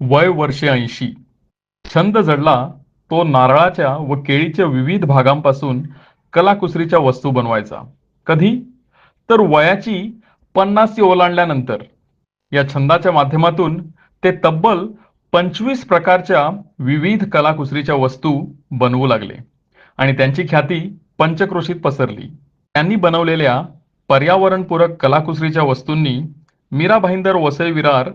वय वर्षे ऐंशी. छंद जडला तो नारळाच्या व केळीच्या विविध भागांपासून कलाकुसरीच्या वस्तू बनवायचा. कधी? तर वयाची पन्नासी ओलांडल्यानंतर या छंदाच्या माध्यमातून ते तब्बल पंचवीस प्रकारच्या विविध कलाकुसरीच्या वस्तू बनवू लागले आणि त्यांची ख्याती पंचक्रोशीत पसरली. त्यांनी बनवलेल्या पर्यावरणपूरक कलाकुसरीच्या वस्तूंनी मीरा भाईंदर वसई विरार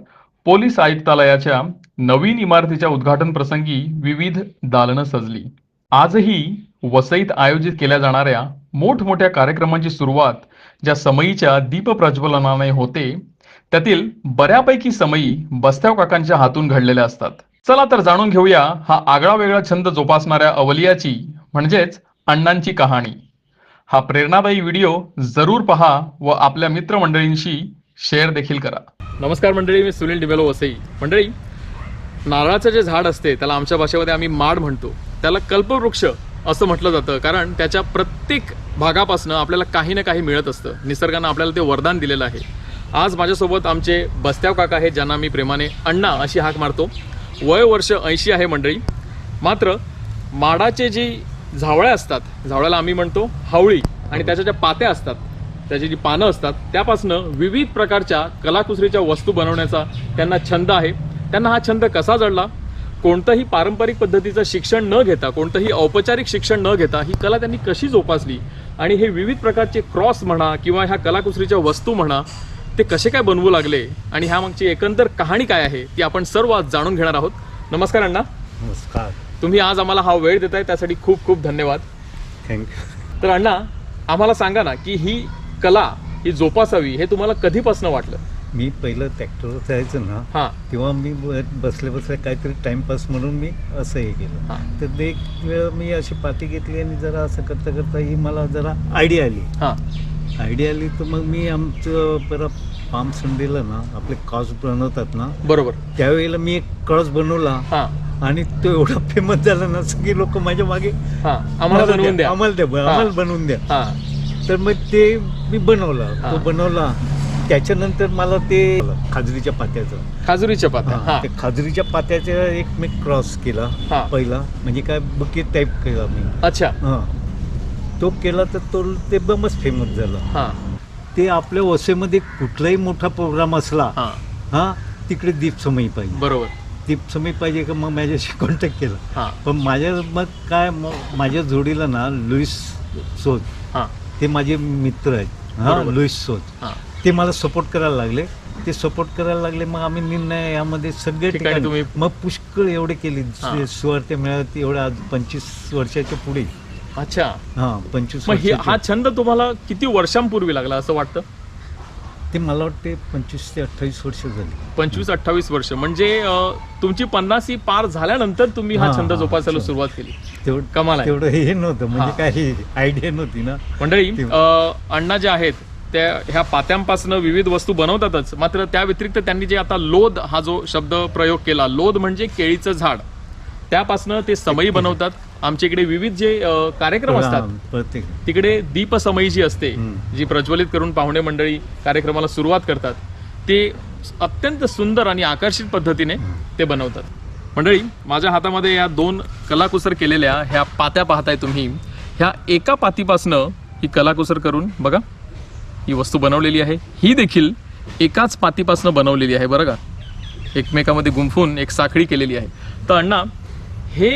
पोलीस आयुक्तालयाच्या नवीन इमारतीच्या उद्घाटन प्रसंगी विविध दालनं सजली. आजही वसईत आयोजित केल्या जाणाऱ्या मोठमोठ्या कार्यक्रमांची सुरुवात ज्या समयीच्या दीप प्रज्वलनाने होते त्यातील बऱ्यापैकी समयी बस्त्याव काकांच्या हातून घडलेल्या असतात. चला तर जाणून घेऊया हा आगळा वेगळा छंद जोपासणाऱ्या अवलियाची म्हणजेच अण्णांची कहाणी. हा प्रेरणादायी व्हिडिओ जरूर पहा व आपल्या मित्रमंडळींशी शेअर देखील करा. नमस्कार मंडळी मी सुनील डिबेलो वसई. मंडळी नारळाचं जे झाड असते त्याला आमच्या भाषेमध्ये आम्ही माड म्हणतो. त्याला कल्पवृक्ष असं म्हटलं जातं कारण त्याच्या प्रत्येक भागापासून आपल्याला काही ना काही मिळत असतं. निसर्गानं आपल्याला ते वरदान दिलेलं आहे. आज माझ्यासोबत आमचे बस्त्याव काका आहेत ज्यांना मी प्रेमाने अण्णा अशी हाक मारतो. वय वर्ष ऐंशी आहे मंडळी. मात्र माडाचे जी झावळ्या असतात झावळ्याला आम्ही म्हणतो हावळी आणि त्याच्या ज्या पात्या असतात त्याची जी पानं असतात त्यापासनं विविध प्रकारच्या कलाकुसरीच्या वस्तू बनवण्याचा त्यांना छंद आहे. त्यांना हा छंद कसा जडला? कोणतंही पारंपरिक पद्धतीचं शिक्षण न घेता कोणतंही औपचारिक शिक्षण न घेता ही कला त्यांनी कशी जोपासली? आणि हे विविध प्रकारचे क्रॉस म्हणा किंवा ह्या कलाकुसरीच्या वस्तू म्हणा ते कसे काय बनवू लागले? आणि ह्या मागची एकंदर कहाणी काय आहे ती आपण सर्व आज जाणून घेणार आहोत. नमस्कार अण्णा. नमस्कार. तुम्ही आज आम्हाला हा वेळ देताय त्यासाठी खूप खूप धन्यवाद. थँक्यू तर अण्णा आम्हाला सांगा ना की ही कला ही जोपासावी हे तुम्हाला कधीपासून वाटलं? मी पहिलं ट्रॅक्टरवर जायचं ना हा. तेव्हा मी बसल्या बसल्या काहीतरी टाइमपास म्हणून मी असं हे केलं. तर ते एक वेळ मी अशी पाती घेतली आणि जरा असं करता करता ही मला जरा आयडिया आली. हा. आयडिया आली तर मग मी आमचं परत पाम संडेला ना आपले कॉस बनवतात ना बरोबर. त्यावेळेला मी एक क्रॉस बनवला आणि तो एवढा फेमस झाला ना सगळे लोक माझ्या मागे आम्हाला बनवून द्या. आम्हाला द्या. आम्हाला बनवून द्या. तर मग ते मी बनवला. तो बनवला. त्याच्यानंतर मला ते खाजरीच्या पात्याचं. खाजुरीच्या पात्या. हा, ते खाजरीच्या पात्याचा एक मी क्रॉस केला. हा. पहिला. म्हणजे काय बकेट टाईप केला मी. अच्छा. हा. तो केला तर तो ते बमच फेमस झाला. हा. ते आपल्या वसेमध्ये कुठलाही मोठा प्रोग्राम असला हा. हा तिकडे दीपसमयी पाहिजे. बरोबर. दीपसमयी पाहिजे का मग माझ्याशी कॉन्टॅक्ट केला. हा. पण माझ्या मग काय मग माझ्या जोडीला ना लुईस हा. ते माझे मित्र आहेत. हा बरोबर. लुईस हा. ते मला सपोर्ट करायला लागले. ते सपोर्ट करायला लागले मग आम्ही निर्णय यामध्ये सगळे ठिकाणी ठिकाणी तुम्ही- मग पुष्कळ एवढे केले. हा. सुवार्ते मिळत एवढ्या आज पंचवीस वर्षाच्या पुढे. अच्छा. हा पंचवीस मग हे हा छंद तुम्हाला किती वर्षांपूर्वी लागला असं वाटतं? ते मला वाटते पंचवीस ते अठ्ठावीस वर्ष झाली. पंचवीस अठ्ठावीस वर्ष. म्हणजे अं, तुमची पन्नासी पार झाल्यानंतर तुम्ही हा हा, छंद हा, जोपासायला अच्छा. सुरुवात केली. तेवढं कमाल आहे. तेवढं हे नव्हतं. हा. म्हणजे काही आयडिया नव्हती ना. मंडळी अं, अण्णा जे आहेत त्या ह्या पात्यांपासून विविध वस्तू बनवतातच. मात्र त्या व्यतिरिक्त त्यांनी जे आता लोद हा जो शब्द प्रयोग केला लोद म्हणजे केळीचं झाड. त्यापासनं ते समई बनवतात. आमच्या इकडे विविध जे अं, कार्यक्रम असतात प्रत्येक. तिकडे दीपसमयी जी असते हम्म. जी प्रज्वलित करून पाहुणे मंडळी कार्यक्रमाला सुरुवात करतात ते अत्यंत सुंदर आणि आकर्षित पद्धतीने ते बनवतात. मंडळी माझ्या हातामध्ये या दोन कलाकुसर केलेल्या ह्या पात्या पाहताय तुम्ही. ह्या एका पातीपासनं ही कलाकुसर करून बघा ही वस्तू बनवलेली आहे. ही देखील एकाच पातीपासनं बनवलेली आहे बरं का? एकमेकामध्ये गुंफून एक साखळी केलेली आहे. तर अण्णा हे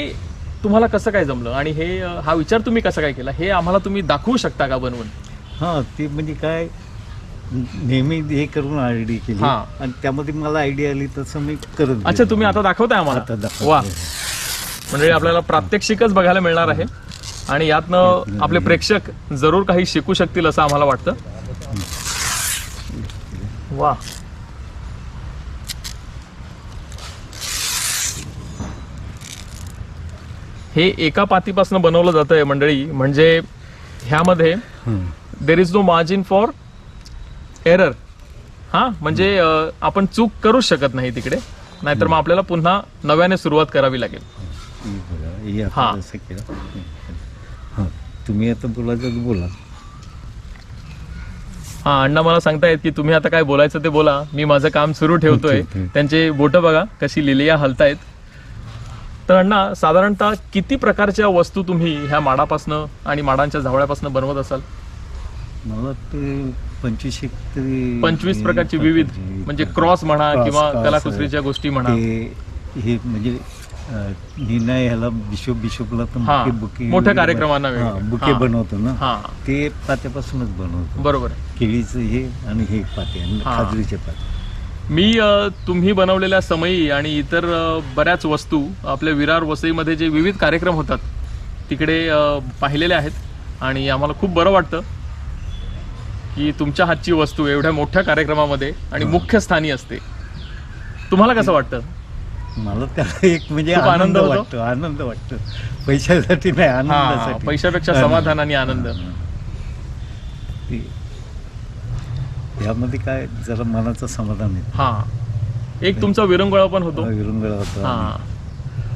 तुम्हाला कसं काय जमलं? आणि हे हा विचार तुम्ही कसा काय केला? हे आम्हाला तुम्ही दाखवू शकता का बनवून? हा ते म्हणजे काय नेहमी हे करून आयडी केली. हा. आणि त्यामध्ये मला आयडिया आली तसं मी करत अच्छा गेलो. तुम्ही आता दाखवताय आता आम्हाला. वा. म्हणजे आपल्याला प्रात्यक्षिकच बघायला मिळणार आहे. आणि यातनं आपले प्रेक्षक जरूर काही शिकू शकतील असं आम्हाला वाटतं. वा. हे एका पातीपासून बनवलं जात आहे मंडळी. म्हणजे ह्यामध्ये. There is no margin for error हा म्हणजे आपण चूक करूच शकत नाही तिकडे. नाहीतर मग आपल्याला पुन्हा नव्याने सुरुवात करावी लागेल. हे तुम्ही आता बोलायचं बोला. हा अण्णा मला सांगतायत की तुम्ही आता काय बोलायचं ते बोला. मी माझं काम सुरू ठेवतोय. त्यांचे बोट बघा कशी लिलिया हलतायत. तर अण्णा साधारणतः किती प्रकारच्या वस्तू तुम्ही ह्या माडापासनं आणि माडांच्या झावळ्यापासून बनवत असाल? मला वाटतं पंचवीस एक तरी पंचवीस प्रकारची विविध म्हणजे क्रॉस म्हणा किंवा कलाकुसरीच्या गोष्टी म्हणा. ते हे म्हणजे अं, निर्णय ह्याला बिशोप बिशोपला हा, बुके बुके मोठ्या कार्यक्रमांना वेगळे. हा, बुके हा. बनवतो ना. हा. ते पात्यापासूनच बनवतो. बरोबर. केळीचं हे आणि हे पाते आणि हा. खाजरीचे पाते. मी तुम्ही बनवलेल्या समयी आणि इतर बऱ्याच वस्तू आपल्या विरार वसईमध्ये जे विविध कार्यक्रम होतात तिकडे अ, पाहिलेले आहेत आणि आम्हाला खूप बरं वाटतं की तुमच्या हातची वस्तू एवढ्या मोठ्या कार्यक्रमामध्ये आणि. मुख्य स्थानी असते तुम्हाला कसं वाटतं मला त्याला एक म्हणजे आनंद आनंद? वाटतो आनंद वाटतो पैशासाठी नाही आनंदासाठी पैशापेक्षा. समाधान आणि आनंद यामध्ये काय जरा मनाचं समाधान आहे. हा. एक तुमचा विरंगुळा पण होतो. विरंगुळा होतो. हा.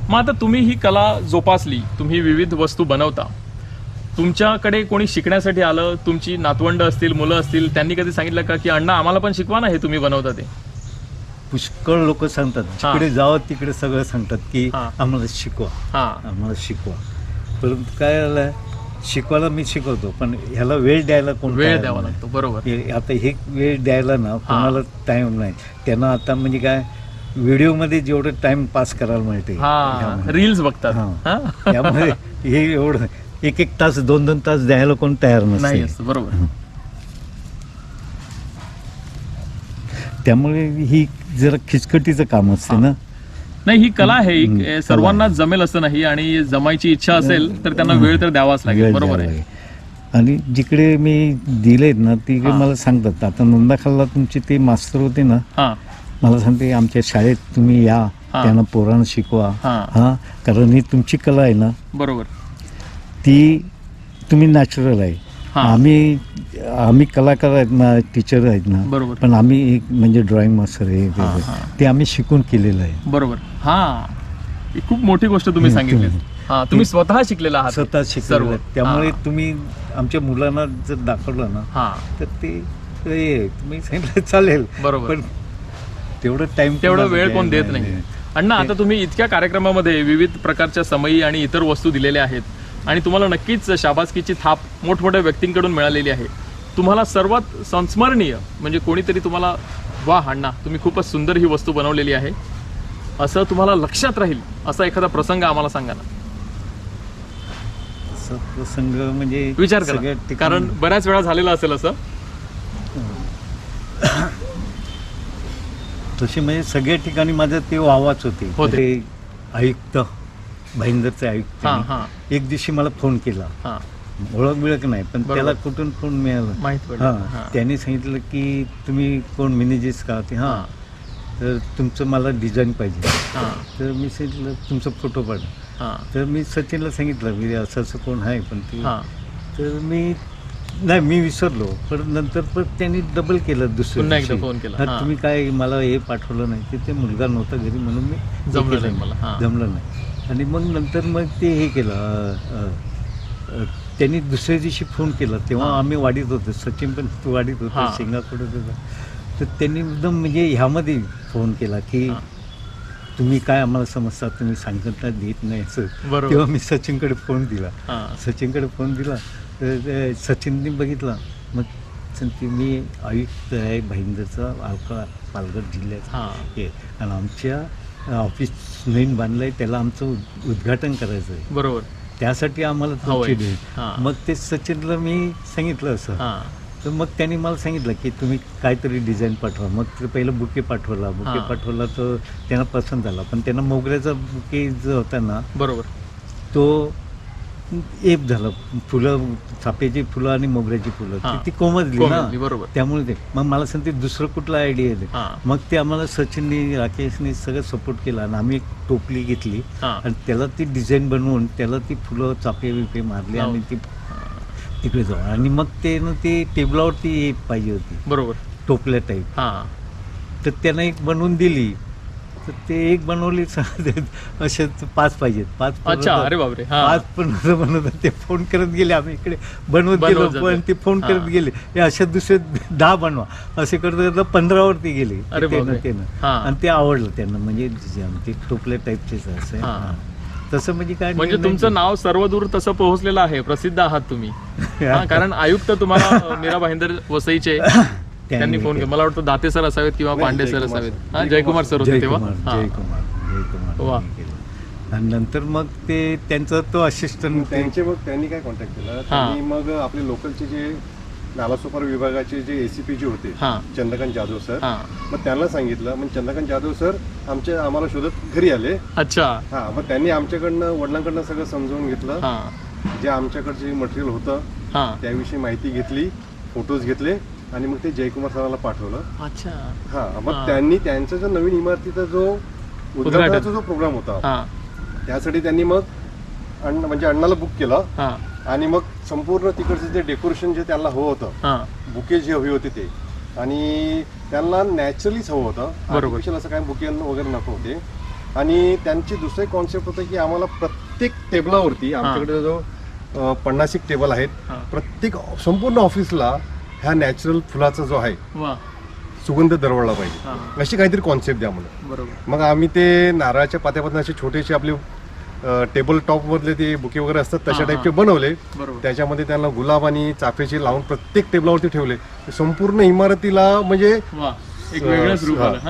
मग आता तुम्ही ही कला जोपासली तुम्ही विविध वस्तू बनवता. तुमच्याकडे कोणी शिकण्यासाठी आलं तुमची नातवंड असतील मुलं असतील त्यांनी कधी सांगितलं का की अण्णा आम्हाला पण शिकवा ना हे तुम्ही बनवता ते. पुष्कळ लोक सांगतात. जिकडे जावं तिकडे सगळं सांगतात की. आम्हाला शिकवा. हा. आम्हाला शिकवा. परंतु काय झालं शिकवायला मी शिकवतो पण ह्याला वेळ द्यायला कोण वेळ द्यावा. लागतो बरोबर. आता हे वेळ द्यायला ना कोणाला टाइम नाही. त्यांना आता म्हणजे काय व्हिडिओमध्ये जेवढं टाइम पास करायला मिळते हा. रील्स बघतात? त्यामुळे हे. एवढं एक एक तास दोन दोन तास द्यायला कोण तयार नाही बरोबर. त्यामुळे ही जरा खिचकटीचं काम असते ना. नाही ही कला आहे. एक, सर्वांना जमेल असं नाही आणि जमायची इच्छा असेल तर त्यांना वेळ तर द्यावाच लागेल. बरोबर आहे. आणि जिकडे मी दिलेत ना तिकडे. मला सांगतात. आता नंदाखालला तुमचे ते मास्तर होते ना मला सांगते आमच्या शाळेत तुम्ही या. त्यांना पोरांना शिकवा. हा. कारण ही तुमची कला आहे ना बरोबर. ती तुम्ही नॅचरल आहे. आम्ही आम्ही कलाकार आहेत ना टीचर आहेत ना बरोबर. पण आम्ही एक म्हणजे ड्रॉइंग मास्टर आहे. ते आम्ही शिकून केलेलं आहे. बरोबर. हा. ही खूप मोठी गोष्ट तुम्ही सांगितली. तुम्ही. हा तुम्ही स्वतः शिकलेला आहात स्वतः शिकलेलं आहे. त्यामुळे हा. तुम्ही आमच्या मुलांना जर दाखवलं ना हा. तर ते हे, तुम्ही सांगितलं चालेल. बरोबर. पण तेवढं टाइम तेवढं वेळ कोण देत नाही. अण्णा आता तुम्ही इतक्या कार्यक्रमामध्ये विविध प्रकारच्या समयी आणि इतर वस्तू दिलेल्या आहेत. आणि तुम्हाला नक्कीच शाबासकीची थाप मोठमोठ्या व्यक्तींकडून मिळालेली आहे. तुम्हाला सर्वात संस्मरणीय म्हणजे कोणीतरी तुम्हाला वा अण्णा तुम्ही खूपच सुंदर ही वस्तू बनवलेली आहे. असं तुम्हाला लक्षात राहील असा एखादा प्रसंग आम्हाला सांगा ना. असं प्रसंग म्हणजे विचार सगळ्या करा ठिकाणी- कारण बऱ्याच वेळा झालेलं असेल असं. तशी म्हणजे सगळ्या ठिकाणी माझं ते वावाच होते. होते. ते आयुक्त भाईंदरचे आयुक्त हा एक दिवशी मला फोन केला. हा. ओळख बिळख नाही पण बरोबर. त्याला कुठून फोन मिळाला? माहीत पडलं. हा. हा. त्याने सांगितलं की तुम्ही कोण मॅनेजेस का? ते हा. तर तुमचं मला डिझाईन पाहिजे. तर मी सांगितलं तुमचा फोटो पाठवा हा. तर मी सचिनला सांगितलं मी असं असं कोण आहे? पण ते तर मी नाही मी विसरलो. पण नंतर पण त्यांनी डबल केलं दुसरं एकदा phone केला. तुम्ही काय मला हे पाठवलं नाही? ते- ते मुलगा नव्हता घरी म्हणून मी जमलं नाही मला. जमलं नाही. आणि मग नंतर मग ते हे केलं त्यांनी दुसऱ्या दिवशी फोन केला. तेव्हा. आम्ही वाढीत होतो. सचिन पण वाढीत. होतो शेंगाकडे होता. तर त्यांनी एकदम म्हणजे ह्यामध्ये फोन केला की. तुम्ही काय आम्हाला समजता तुम्ही सांगता देत नाही असं. तेव्हा मी सचिनकडे फोन दिला. सचिनकडे फोन दिला. तर ते सचिनने बघितला. मग सांगते मी आयुक्त आहे भाईंदरचा आलका पालघर जिल्ह्याचा. हा. आणि आमच्या ऑफिस नवीन बांधलं आहे त्याला आमचं उद- उद्घाटन करायचं आहे बरोबर. त्यासाठी आम्हाला हा. मग ते सचिनला मी सांगितलं असं. हा. तर मग त्यांनी मला सांगितलं की तुम्ही काहीतरी डिझाईन पाठवा. मग ते पहिलं बुके पाठवला. बुके हा. पाठवला तर त्यांना पसंत झाला. पण त्यांना मोगऱ्याचा बुके जो होता ना बरोबर. तो एक झालं. फुलं चाफ्याची फुलं आणि मोगऱ्याची फुलं. हा. ती- ती कोमजली कोमजली, ना बरोबर. त्यामुळे ते. मग मला सांगते दुसरं कुठलं आयडिया आहे हा. मग ते आम्हाला सचिननी राकेशनी सगळं सपोर्ट केला आणि आम्ही एक टोपली घेतली. हा. आणि त्याला ती डिझाईन बनवून त्याला ती फुलं चाफे बिफे मारले आणि ती तिकडे जाऊ. आणि मग ते ना ती टेबलावरती पाहिजे होती. बरोबर. टोपल्या टाईप हा. तर त्यानं एक बनवून दिली. तर ते एक बनवली असे पाच पाहिजेत. पाच अच्छा. अरे बापरे हा. पाच पण बनवतात ते फोन करत गेले. आम्ही इकडे बनवत बनवत गेलो. पण ते फोन करत. गेले. हे अशा दुसरे दहा बनवा. असे करत करता पंधरावरती गेले. ते ते. आणि ते आवडलं त्यांना. म्हणजे जे आमचे टोपल्या टाईपचेच असं. तसं म्हणजे काय म्हणजे तुमचं नाव सर्वदूर तसं पोहोचलेलं आहे. प्रसिद्ध आहात तुम्ही. हा, कारण आयुक्त तुम्हाला मीरा भाईंदर वसईचे त्यांनी फोन केला. मला वाटतं दाते सर असावेत किंवा पांडे सर असावेत. हा जयकुमार सर होते तेव्हा. जयकुमार हा. जयकुमार जयकुमार वा. यांनी केलं. आणि नंतर मग ते त्यांचा तो असिस्टंट त्यांचे मग त्यांनी काय कॉन्टॅक्ट केला? त्यांनी मग आपले लोकलचे जे नालासोपारा विभागाचे जे एसीपी जे होते हा. चंद्रकांत जाधव सर हा. मग त्यांना सांगितलं. मग चंद्रकांत जाधव सर आमच्या आम्हाला शोधत घरी आले. अच्छा. हा मग त्यांनी आमच्याकडनं वडिलांकडनं सगळं समजावून घेतलं. हा. जे आमच्याकडचे मटेरियल होतं हा. त्याविषयी माहिती घेतली फोटोज घेतले आणि मग ते जयकुमार सरांना पाठवलं. अच्छा. हा हा. मग त्यांनी त्यांचा जो नवीन इमारतीचा जो उद्घाटनाचा जो प्रोग्राम होता हा. त्यासाठी त्यांनी मग अण्णा म्हणजे अण्णाला बुक केलं हा. आणि मग संपूर्ण तिकडचं जे डेकोरेशन जे त्यांना हवं होतं हा. बुके जे हवे होते ते. आणि त्यांना नॅचरलीच हवं होतं. बरोबर. आर्टिफिशियल असं काय बुके वगैरे नको होते. आणि त्यांची दुसरे कॉन्सेप्ट होतं की आम्हाला प्रत्येक टेबलावरती आमच्याकडे जो पन्नास एक टेबल आहेत. प्रत्येक संपूर्ण ऑफिसला ह्या नॅचरल फुलाचा जो आहे सुगंध दरवळला पाहिजे. अशी काहीतरी कॉन्सेप्ट द्या म्हणून मग आम्ही ते नारळाच्या पात्यापासून असे छोटेसे आपले टेबल टॉप मधले ते बुके वगैरे असतात तशा. टाईपचे बनवले. त्याच्यामध्ये त्यांना गुलाब आणि चाफ्याचे लावून प्रत्येक टेबलावरती ठेवले. संपूर्ण इमारतीला म्हणजे?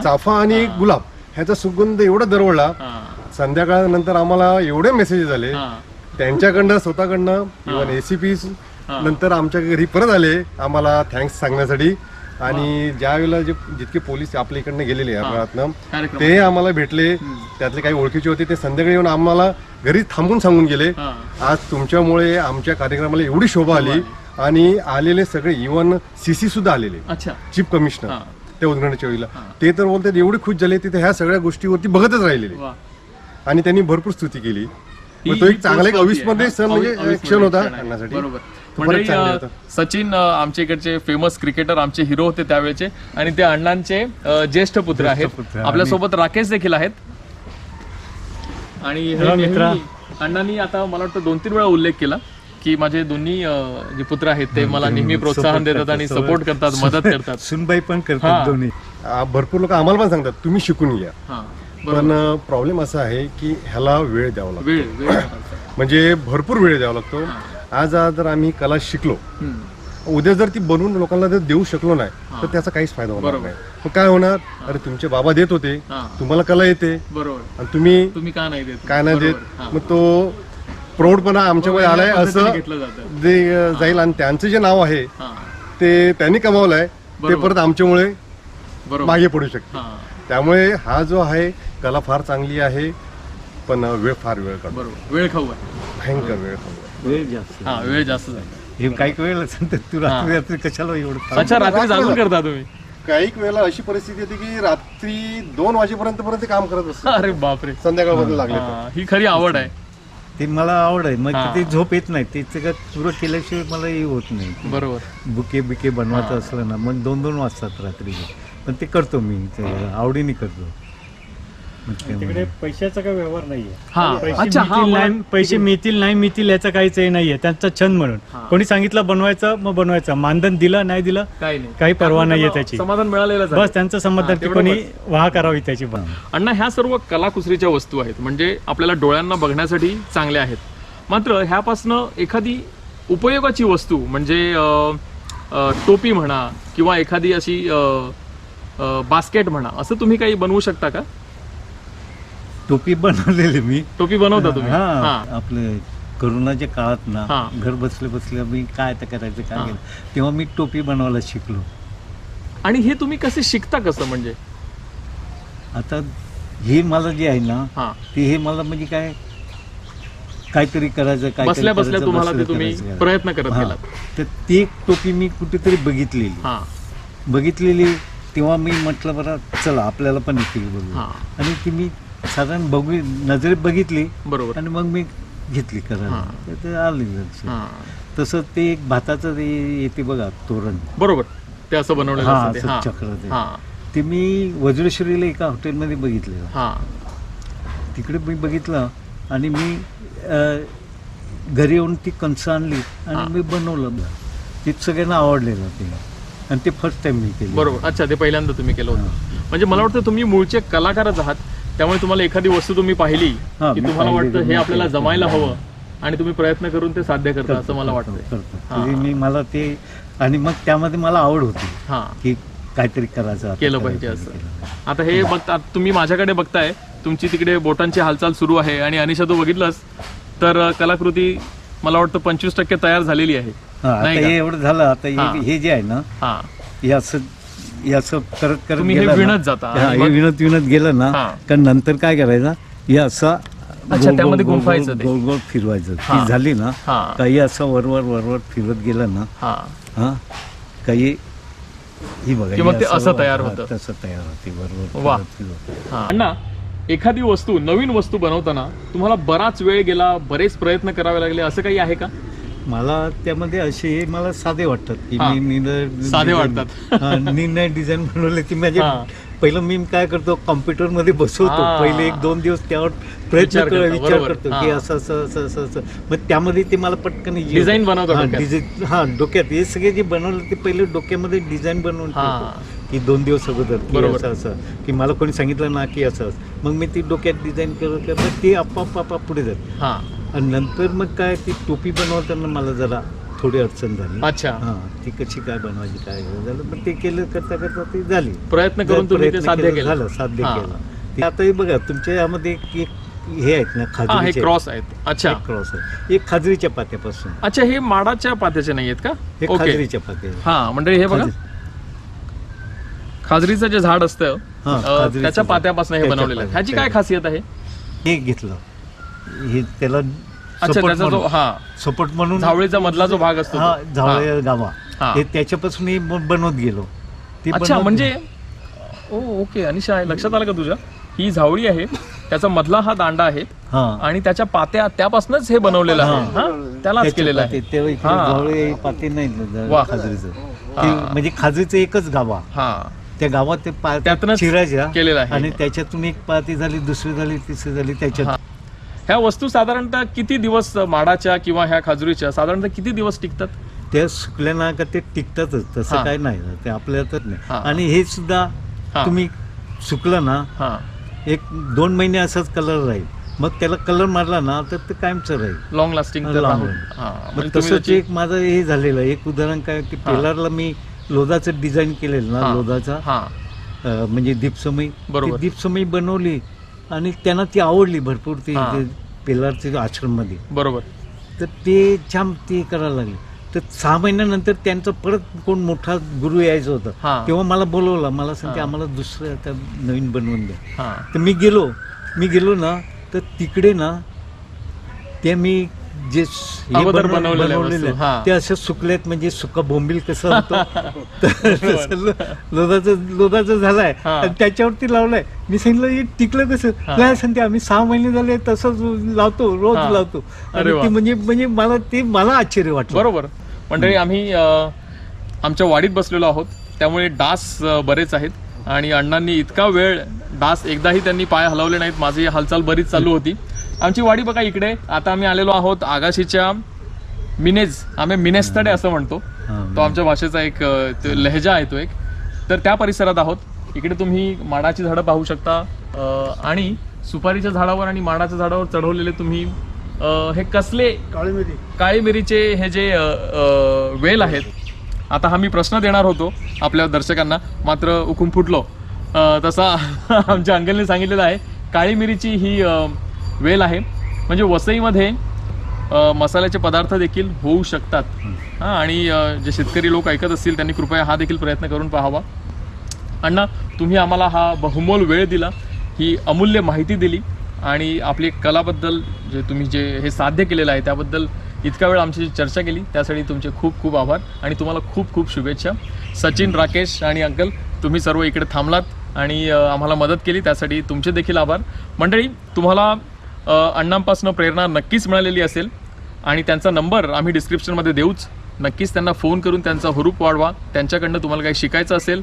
चाफा आणि. गुलाब. ह्याचा सुगंध एवढा दरवळला. संध्याकाळनंतर आम्हाला एवढे मेसेज आले हा. त्यांच्याकडनं स्वतःकडनं. Even ACP. नंतर आमच्या घरी परत आले. आम्हाला थँक्स सांगण्यासाठी. आणि ज्या वेळेला जे जितके पोलीस आपल्या इकडनं गेलेले कार्यक्रम. ते आम्हाला भेटले. त्यातले काही ओळखीचे होते ते संध्याकाळी येऊन आम्हाला घरी थांबून सांगून गेले. आज तुमच्यामुळे आमच्या कार्यक्रमाला एवढी शोभा आली. आणि आलेले सगळे इव्हन सीसी सुद्धा आलेले. चीफ कमिशनर त्या उद्घाटनाच्या वेळेला. ते तर बोलतात एवढे खुश झाले तिथे ह्या सगळ्या गोष्टीवरती बघतच राहिलेले. आणि त्यांनी भरपूर स्तुती केली. मग तो एक चांगला एक पोस्ट होती अविस्मरणीय आहे. सण म्हणजे क्षण होता. आणण्यासाठी बरोबर मंडळी होता. सचिन आमच्या इकडचे फेमस क्रिकेटर आमचे हिरो होते त्यावेळेचे आणि ते अण्णांचे ज्येष्ठ पुत्र आहेत. आपल्यासोबत राकेश देखील आहेत आणि अण्णांनी आता मला वाटतं दोन तीन वेळा उल्लेख केला की माझे दोन्ही जे पुत्र आहेत ते मला नेहमी प्रोत्साहन देतात आणि. सपोर्ट करतात मदत करतात सुनबाई पण. करतात दोन्ही भरपूर लोक आम्हाला पण सांगतात तुम्ही शिकून घ्या हा पण बरोबर प्रॉब्लेम असा आहे की ह्याला वेळ द्यावा लागतो. वेळ म्हणजे भरपूर वेळ द्यावा लागतो. आज आज जर आम्ही कला शिकलो. उद्या जर ती बनवून लोकांना जर देऊ शकलो नाही. तर त्याचा काहीच फायदा होणार बरोबर. नाही. मग काय होणार? अरे तुमचे बाबा देत होते. हा. तुम्हाला कला येते. बरोबर. आणि तुम्ही तुम्ही का नाही देत? काय नाही देत? बरोबर. हा. मग तो प्रौढपणा आमच्याकडे आलाय वेगळ्या पद्धतीने असं घेतलं जातं. जे अ, जाईल आणि त्यांचं जे नाव आहे हा. ते त्यांनी कमावलंय. ते बरोबर. परत आमच्यामुळे बरोबर. मागे पडू शकते. हा. त्यामुळे हा जो आहे कला फार चांगली आहे पण वेळ फार वेळ काढतो. बरोबर. वेळ खाऊ आहे. भयंकर वेळ काढतो वेळ जास्त हा वेळ जास्त झाला हे काही वेळ सांगतात तू रात्री रात्री कशाला एवढं अच्छा रात्री जागून करता तुम्ही? काही वेळेला अशी परिस्थिती येते की रात्री दोन वाजेपर्यंत पर्यंत ते काम करत असतं. अरे बापरे. संध्याकाळमध्ये लागले तर. हा, ही खरी आवड आहे. ते मला आवड आहे. मग हा. ते झोप येत नाही. ते सगळं सुरू केल्याशिवाय मला हे होत नाही. बरोबर. बुके बिके बनवायचं असलं ना मग दोन दोन वाजतात रात्री. पण ते करतो मी. ते आवडीने करतो. तिकडे पैशाचा काही व्यवहार नाहीये. हा पैसे अच्छा हा मिळतील मला- नाही पैसे मिळतील नाही मिळतील याचा काहीच हे नाहीये. त्यांचा छंद म्हणून. कोणी सांगितलं बनवायचं मग बनवायचं. मानधन दिलं नाही दिलं काही नाही. काही परवा नाहीये त्याची. समाधान मिळालेलं बस त्यांचं समाधान कोणी वाह करावी त्याची पण. अण्णा ह्या सर्व कलाकुसरीच्या वस्तू आहेत. म्हणजे आपल्याला डोळ्यांना बघण्यासाठी चांगल्या आहेत. मात्र ह्यापासनं एखादी उपयोगाची वस्तू म्हणजे टोपी म्हणा किंवा एखादी अशी बास्केट म्हणा असं तुम्ही काही बनवू शकता का? टोपी बनवलेली मी. टोपी बनवता तुम्ही? हा. हा. आपलं करोनाच्या काळात ना हा. घर बसल्या बसल्या मी काय आता करायचं हा. काय केलं? तेव्हा मी टोपी बनवायला शिकलो. आणि हे तुम्ही कसे शिकता कसं म्हणजे? आता हे मला जे आहे ना हा. ते हे मला म्हणजे काय काहीतरी करायचं काय बसल्या बसल्या तुम्हाला ते तुम्ही प्रयत्न करत गेलात. तर ती एक टोपी मी कुठेतरी बघितलेली. हा. बघितलेली तेव्हा मी म्हटलं बरं चला आपल्याला पण येते बघू हा. आणि ती मी साधारण बघू नजरेत बघितली बरोबर. आणि मग मी घेतली करायला. तर ते आली लक्षात. तसं ते एक भाताचं ते येते बघा तोरण. बरोबर. ते असं बनवलेलं हा असतं ते. असं हा. चक्र ते. हा. ते मी वज्रेश्वरीला एका हॉटेलमध्ये बघितलेलं. हा. तिकडे मी बघितलं आणि मी अ, घरी येऊन ती कणसं आणली. आणि मी बनवलं ते सगळ्यांना आवडलेलं ते. आणि ते फर्स्ट टाइम मी केलं. बरोबर. अच्छा ते पहिल्यांदा तुम्ही केलं होतं. म्हणजे मला वाटतं तुम्ही मूळचे कलाकारच आहात. त्यामुळे तुम्हाला एखादी वस्तू तुम्ही पाहिली की तुम्हाला वाटतं हे आपल्याला. जमायला हवं आणि तुम्ही प्रयत्न करून ते साध्य करता असं मला वाटतं. तरी मी मला ते आणि मग त्यामध्ये मला आवड होती हा. की काहीतरी करायचं केलं पाहिजे असं. आता हे बघता तुम्ही माझ्याकडे बघताय तुमची तिकडे बोटांची हालचाल सुरू आहे आणि अनिशा तू बघितलंस तर कलाकृती मला वाटतं पंचवीस टक्के तयार झालेली आहे. एवढं झालं आता हा. जे आहे ना हा. हे असं असं करत करत तुम्ही हे गेलं ना- विणत जाता हा, आणि हे मग- विणत विणत गेलं ना हा. का नंतर काय करायचं हे असं अच्छा, त्यामध्ये गोल- गुंफायचं गोल- ते. गोल गोल फिरवायचं हा. ती झाली ना हा काही असं वरवर वरवर फिरत गेलं ना हा हा काही ही बघा की मग हे ते असं तयार हा, होतं. तसं तयार होते बरोबर वा. फिरत- फिरत. हा. अण्णा एखादी वस्तू नवीन वस्तू बनवताना तुम्हाला बराच वेळ गेला बरेच प्रयत्न करावे लागले असं काही आहे का मला त्यामध्ये असे मला साधे वाटतात की हा. मी निर्णय साधे डिझाईन- वाटतात. हा, निर्णय डिझाईन बनवले ती म्हणजे हा. पहिलं मी काय करतो कॉम्प्युटरमध्ये बसवतो हा. पहिले एक दोन दिवस त्यावर प्रयत्न विचार कर करता, विचार बरोबर. करतो हा. की असं असं असं असं असं मग त्यामध्ये ते मला पटकन Design होतं. बनवतो हा, डोक्यात. design- हा डोक्यात हे सगळे जे बनवलं ते पहिले डोक्यामध्ये डिझाईन बनवून हा. ठेवतो की दोन दिवस अगोदर की बरोबर. असं असं की मला कोणी सांगितलं ना की असं असं. मग मी ती डोक्यात डिझाईन करत करत ते आपोआप आपोआप पुढे जाते हा आणि नंतर मग काय ती टोपी बनवताना मला जरा थोडी अडचण झाली. अच्छा. हा ती कशी काय बनवायची काय हे झालं. पण ते केलं करता करता ती झाली. प्रयत्न करून तुम्ही ते प्रयत्न साध्य केलं, केलं. झालं साध्य हा. केलं. ते आता हे बघा तुमच्या यामध्ये एक एक हे आहेत ना हा हे खाजरीचे क्रॉस आहेत. अच्छा. क्रॉस आहे एक खाजरीच्या पात्यापासून. अच्छा हे माडाच्या पात्याचे नाही आहेत का? हे ओके. खाजरीच्या पात्या. हा म्हणजे हे बघा. खाजरी- खाजरीचं जे झाड असतं हा, अं, खाजरीचं त्याच्या झाड. पात्यापासून हे त्याच्या बनवलेलं आहे. पात्या- ह्याची काय खासियत आहे? हे घेतलं. हे त्याला अच्छा सपोर्ट त्याचा जो म्हणून- हा सपोर्ट म्हणून झावळीचा मधला जो भाग असतो तो. हा झावळे गावा हा. त्याच्यापासून हे ब- बनवत गेलो ते अच्छा बनवत- म्हणजे ओ ओके अनिशा लक्षात आलं का तुझ्या ही झावळी आहे त्याचा मधला हा दांडा आहे हा आणि त्याच्या पात्या त्यापासूनच हे बनवलेलं आहे हा. त्यालाच त्याच्या केलेलं आहे पाते- तेव्हा इकडे हा. पाते नाही न- वा. खाजरीचं हा. ते म्हणजे खाजरीचं एकच गावा हा त्या गावात ते पा- त्यातनंच चिरायच्या केलेलं आहे. आणि त्याच्यातून एक पाती झाली दुसरी झाली तिसरी झाली. त्याच्यात ह्या वस्तू साधारणतः किती दिवस माडाच्या किंवा ह्या खाजुरीच्या साधारणतः किती दिवस टिकतात? त्या सुकल्या ना का ते टिकतातच तसं. काय नाही. ते आपल्यातच नाही. आणि हे सुद्धा. तुम्ही सुकलं ना एक दोन महिने असाच कलर राहील. मग त्याला कलर मारला ना तर ते कायमचं राहील. Long lasting. मग तसंच एक माझं हे झालेलं आहे. एक उदाहरण काय की. पेलारला मी लोदाचं डिझाईन केलेलं ना अं, म्हणजे दीपसमयी दीपसमयी बनवली आणि त्यांना ती आवडली भरपूर ती हा. ते पेलारचे आश्रममध्ये बरोबर तर ते छान ते करायला लागले तर सहा महिन्यानंतर त्यांचं परत कोण मोठा गुरु यायचं हा. होतं तेव्हा मला बोलवलं मला सांगते हा. आम्हाला दुसरं आता नवीन बनवून द्या हा तर मी गेलो मी गेलो ना तर तिकडे ना ते मी जे हे अगोदर बनव- बनवलेल्या बनवलेलं वस्तू, हा. ते असे सुकलेत म्हणजे सुका बोंबील कसं होतं? तसं लो- लोदाचं लोदाचं झालंय. हा. आणि त्याच्यावरती लावलंय. मी सांगितलं हे टिकलं कसं? हा. काय सांगते आम्ही सहा महिने झाले तसंच लावतो रोज हा. लावतो. अरे आणि वा. ते म्हणजे म्हणजे मला ते मला आश्चर्य वाटलं. बरोबर. मंडळी आम्ही अ, आमच्या वाडीत बसलेलो आहोत. त्यामुळे डास अ, बरेच आहेत. आणि अण्णांनी इतका वेळ डास एकदाही त्यांनी पाय हलवले नाहीत. माझी हालचाल बरीच चालू होती. आमची वाडी बघा इकडे. आता आम्ही आलेलो आहोत आगाशीच्या मिनेज. आम्ही मिनेस्तडे असं म्हणतो. तो आमच्या भाषेचा एक लहेजा आहे तो एक. तर त्या परिसरात आहोत. इकडे तुम्ही माडाची झाडं पाहू शकता. अ, आणि सुपारीच्या झाडावर आणि माडाच्या झाडावर चढवलेले तुम्ही हे कसले काळी मिरीचे हे जे वेल आहेत. आता हा मी प्रश्न देणार होतो आपल्या दर्शकांना. मात्र उकून फुटलो. तसा आमच्या अंकलने सांगितलेलं आहे. काळी मिरीची ही वेल आहे. म्हणजे वसईमध्ये मसाल्याचे पदार्थ देखील होऊ शकतात. हां आणि जे शेतकरी लोक ऐकत असतील त्यांनी कृपया हा देखील प्रयत्न करून पाहावा. अण्णा तुम्ही आम्हाला हा बहुमोल वेळ दिला ही अमूल्य माहिती दिली आणि आपली कलाबद्दल जे तुम्ही जे हे साध्य केलेलं आहे त्याबद्दल इतका वेळ आमची चर्चा केली त्यासाठी तुमचे खूप खूप आभार आणि तुम्हाला खूप खूप शुभेच्छा. सचिन राकेश आणि अंकल तुम्ही सर्व इकडे थांबलात आणि आम्हाला मदत केली त्यासाठी तुमचे देखील आभार. मंडळी तुम्हाला अण्णांपासून प्रेरणा नक्कीच मिळालेली असेल. आणि त्यांचा नंबर आम्ही डिस्क्रिप्शनमध्ये देऊच. नक्कीच त्यांना फोन करून त्यांचा हुरूप वाढवा. त्यांच्याकडनं तुम्हाला काही शिकायचं असेल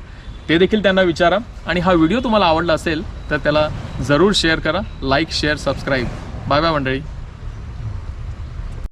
ते देखील त्यांना विचारा. आणि हा व्हिडिओ तुम्हाला आवडला असेल तर त्याला जरूर शेअर करा. Like share subscribe bye bye मंडळी.